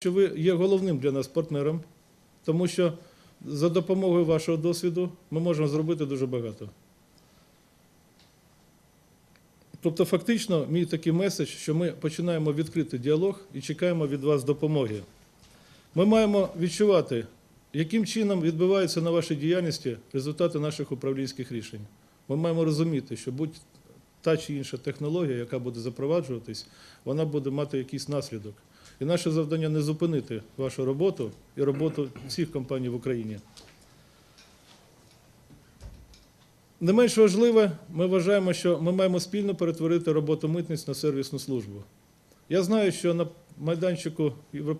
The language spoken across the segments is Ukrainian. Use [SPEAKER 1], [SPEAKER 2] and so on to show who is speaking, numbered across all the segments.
[SPEAKER 1] що ви є головним для нас партнером, тому що за допомогою вашого досвіду ми можемо зробити дуже багато. Тобто, фактично, мій такий меседж, що ми починаємо відкритий діалог і чекаємо від вас допомоги. Ми маємо відчувати, яким чином відбуваються на вашій діяльності результати наших управлінських рішень. Ми маємо розуміти, що будь та чи інша технологія, яка буде запроваджуватись, вона буде мати якийсь наслідок. І наше завдання не зупинити вашу роботу і роботу всіх компаній в Україні. Не менш важливе, ми вважаємо, що ми маємо спільно перетворити роботу митниць на сервісну службу. Я знаю, що на майданчику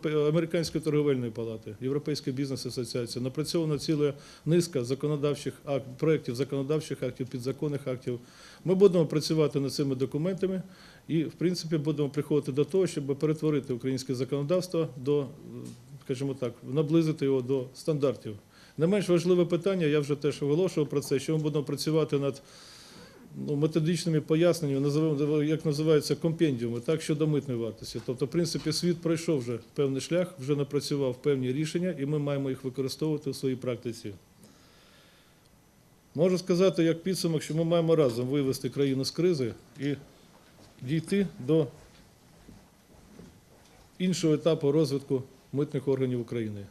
[SPEAKER 1] Американської торговельної палати, Європейської бізнес асоціації напрацьована ціла низка законодавчих ак- проєктів, законодавчих актів, підзаконних актів. Ми будемо працювати над цими документами і, в принципі, будемо приходити до того, щоб перетворити українське законодавство до, скажімо так, наблизити його до стандартів. Не менш важливе питання, я вже теж оголошував про це, що ми будемо працювати над ну, методичними поясненнями, називаємо- як називаються компендіуми, так, щодо митної вартості. Тобто, в принципі, світ пройшов вже певний шлях, вже напрацював певні рішення, і ми маємо їх використовувати у своїй практиці. Можу сказати, як підсумок, що ми маємо разом вивести країну з кризи і дійти до іншого етапу розвитку митних органів України.